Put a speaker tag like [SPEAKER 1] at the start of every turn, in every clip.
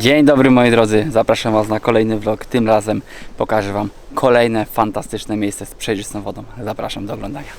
[SPEAKER 1] Dzień dobry moi drodzy, zapraszam Was na kolejny vlog. Tym razem pokażę Wam kolejne fantastyczne miejsce z przejrzystą wodą. Zapraszam do oglądania.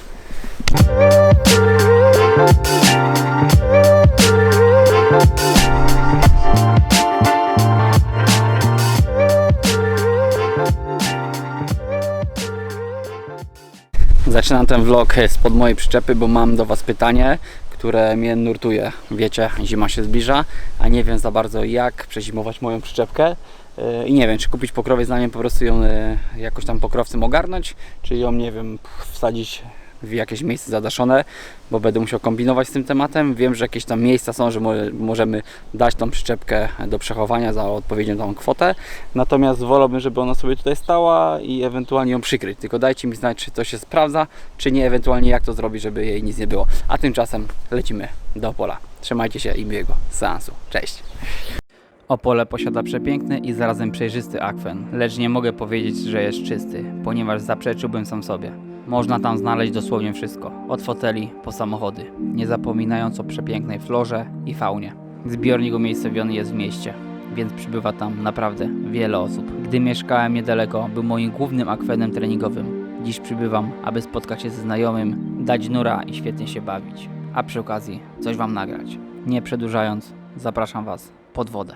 [SPEAKER 1] Zaczynam ten vlog spod mojej przyczepy, bo mam do Was pytanie, które mnie nurtuje. Wiecie, zima się zbliża, a nie wiem za bardzo jak przezimować moją przyczepkę. Yy, I nie wiem, czy kupić pokrowiec na nie, po prostu ją yy, jakoś tam pokrowcem ogarnąć, czy ją, nie wiem, wsadzić w jakieś miejsce zadaszone, bo będę musiał kombinować z tym tematem. Wiem, że jakieś tam miejsca są, że mo- możemy dać tą przyczepkę do przechowania za odpowiednią tą kwotę. Natomiast wolałbym, żeby ona sobie tutaj stała i ewentualnie ją przykryć. Tylko dajcie mi znać, czy to się sprawdza, czy nie, ewentualnie jak to zrobić, żeby jej nic nie było. A tymczasem lecimy do pola. Trzymajcie się i miłego seansu. Cześć! Opole posiada przepiękny i zarazem przejrzysty akwen, lecz nie mogę powiedzieć, że jest czysty, ponieważ zaprzeczyłbym sam sobie. Można tam znaleźć dosłownie wszystko, od foteli po samochody, nie zapominając o przepięknej florze i faunie. Zbiornik umiejscowiony jest w mieście, więc przybywa tam naprawdę wiele osób. Gdy mieszkałem niedaleko, był moim głównym akwenem treningowym. Dziś przybywam, aby spotkać się ze znajomym, dać nura i świetnie się bawić. A przy okazji coś Wam nagrać. Nie przedłużając, zapraszam Was pod wodę.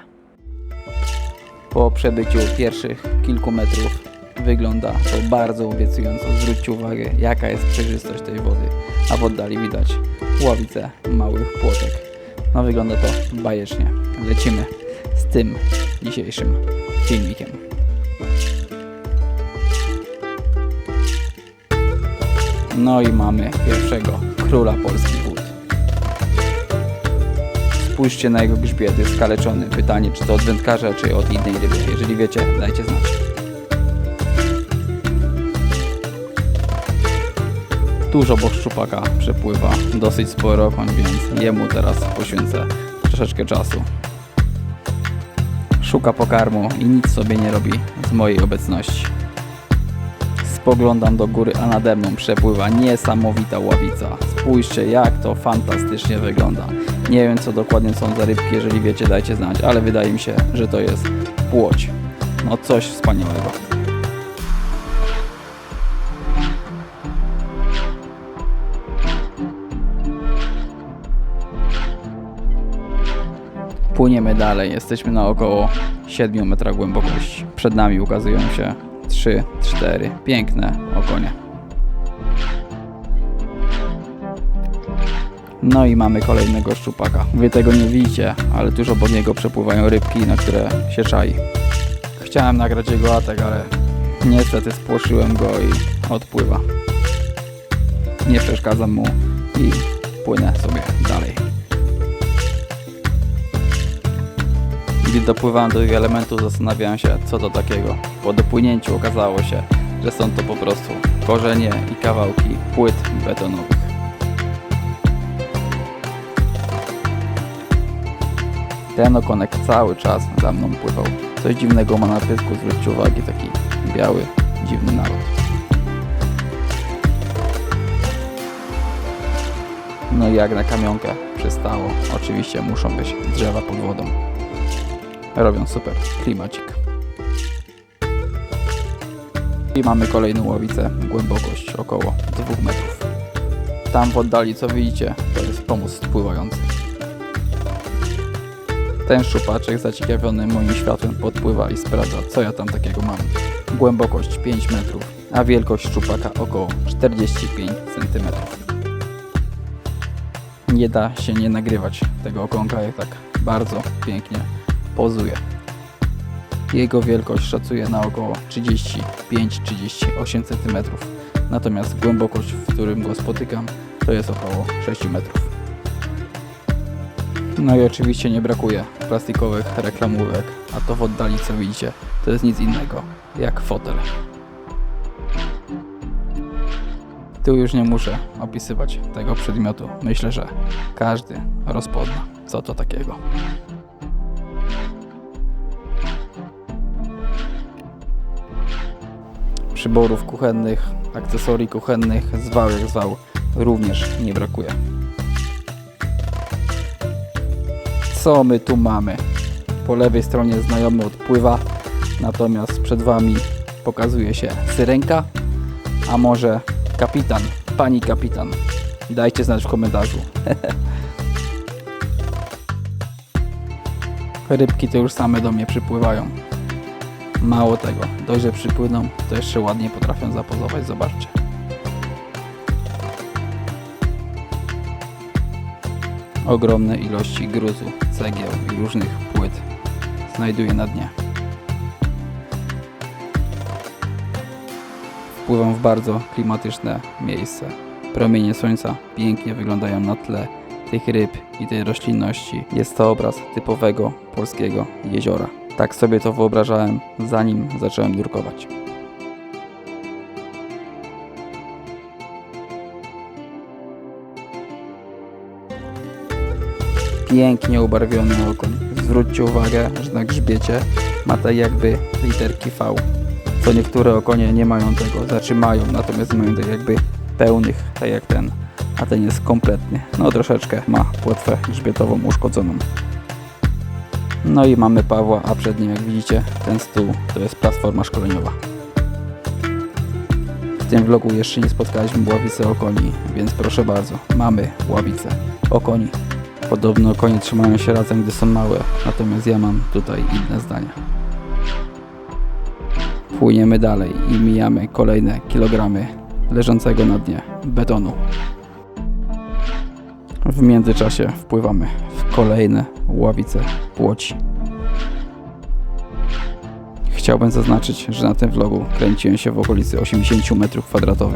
[SPEAKER 1] Po przebyciu pierwszych kilku metrów wygląda to bardzo obiecująco. Zwróćcie uwagę, jaka jest przejrzystość tej wody, a w oddali widać ławice małych płotek. No wygląda to bajecznie. Lecimy z tym dzisiejszym filmikiem. No i mamy pierwszego króla polskich wód. Spójrzcie na jego grzbiet, jest skaleczony. Pytanie, czy to od wędkarza, czy od innej ryby. Jeżeli wiecie, dajcie znać. Dużo bo szczupaka przepływa, dosyć sporo, więc jemu teraz poświęcę troszeczkę czasu. Szuka pokarmu i nic sobie nie robi z mojej obecności. Spoglądam do góry, a nade mną przepływa niesamowita ławica. Spójrzcie, jak to fantastycznie wygląda. Nie wiem, co dokładnie są za rybki, jeżeli wiecie, dajcie znać, ale wydaje mi się, że to jest płoć. No coś wspaniałego. Płyniemy dalej, jesteśmy na około 7 metrach głębokości. Przed nami ukazują się 3, 4 piękne okonie. No i mamy kolejnego szczupaka. Wy tego nie widzicie, ale tuż obok niego przepływają rybki, na które się czai. Chciałem nagrać jego atak, ale niestety spłoszyłem go i odpływa. Nie przeszkadzam mu i płynę sobie dalej. Gdy dopływałem do tych elementów, zastanawiałem się, co to takiego. Po dopłynięciu okazało się, że są to po prostu korzenie i kawałki płyt betonowych. Ten okonek cały czas za mną pływał. Coś dziwnego ma na zwróćcie uwagę, taki biały, dziwny naród. No i jak na kamionkę przystało, oczywiście muszą być drzewa pod wodą. Robią super klimacik. I mamy kolejną łowicę, głębokość około 2 metrów. Tam w oddali, co widzicie, to jest pomost pływający. Ten szczupaczek zaciekawiony moim światłem podpływa i sprawdza, co ja tam takiego mam. Głębokość 5 metrów, a wielkość szczupaka około 45 cm. Nie da się nie nagrywać tego okonka, jak tak bardzo pięknie pozuje. Jego wielkość szacuje na około 35-38 cm, natomiast głębokość, w którym go spotykam, to jest około 6 metrów. No i oczywiście nie brakuje plastikowych reklamówek, a to w oddali co widzicie, to jest nic innego jak fotel. Tu już nie muszę opisywać tego przedmiotu. Myślę, że każdy rozpozna, co to takiego. Przyborów kuchennych, akcesorii kuchennych, zwał jak zwał, również nie brakuje. Co my tu mamy? Po lewej stronie znajomy odpływa, natomiast przed Wami pokazuje się syrenka, a może kapitan, pani kapitan. Dajcie znać w komentarzu. Rybki to już same do mnie przypływają. Mało tego, dość, że przypłyną, to jeszcze ładnie potrafią zapozować, zobaczcie. Ogromne ilości gruzu, cegieł i różnych płyt znajduję na dnie. Wpływam w bardzo klimatyczne miejsce. Promienie słońca pięknie wyglądają na tle tych ryb i tej roślinności. Jest to obraz typowego polskiego jeziora. Tak sobie to wyobrażałem, zanim zacząłem nurkować. Pięknie ubarwiony okoń. Zwróćcie uwagę, że na grzbiecie ma tak jakby literki V. Co niektóre okonie nie mają tego, znaczy mają, natomiast mają tak jakby pełnych, tak jak ten. A ten jest kompletnie, no troszeczkę ma płetwę grzbietową uszkodzoną. No i mamy Pawła, a przed nim jak widzicie ten stół to jest platforma szkoleniowa. W tym vlogu jeszcze nie spotkaliśmy ławicy okoni, więc proszę bardzo, mamy ławicę okoni. Podobno konie trzymają się razem, gdy są małe, natomiast ja mam tutaj inne zdania. Płyniemy dalej i mijamy kolejne kilogramy leżącego na dnie betonu. W międzyczasie wpływamy w kolejne ławice płoci. Chciałbym zaznaczyć, że na tym vlogu kręciłem się w okolicy 80 m2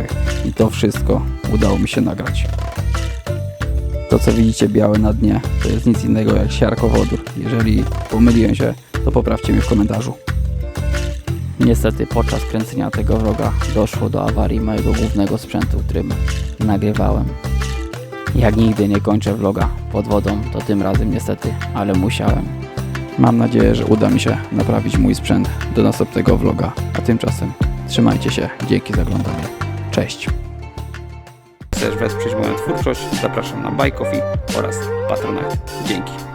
[SPEAKER 1] i to wszystko udało mi się nagrać. To co widzicie białe na dnie to jest nic innego jak siarkowodór. Jeżeli pomyliłem się, to poprawcie mnie w komentarzu. Niestety podczas kręcenia tego vloga doszło do awarii mojego głównego sprzętu, którym nagrywałem. Jak nigdy nie kończę vloga pod wodą, to tym razem niestety, ale musiałem. Mam nadzieję, że uda mi się naprawić mój sprzęt do następnego vloga, a tymczasem trzymajcie się, dzięki za oglądanie. Cześć! Chcesz wesprzeć moją twórczość? Zapraszam na Coffee oraz Patronite. Dzięki.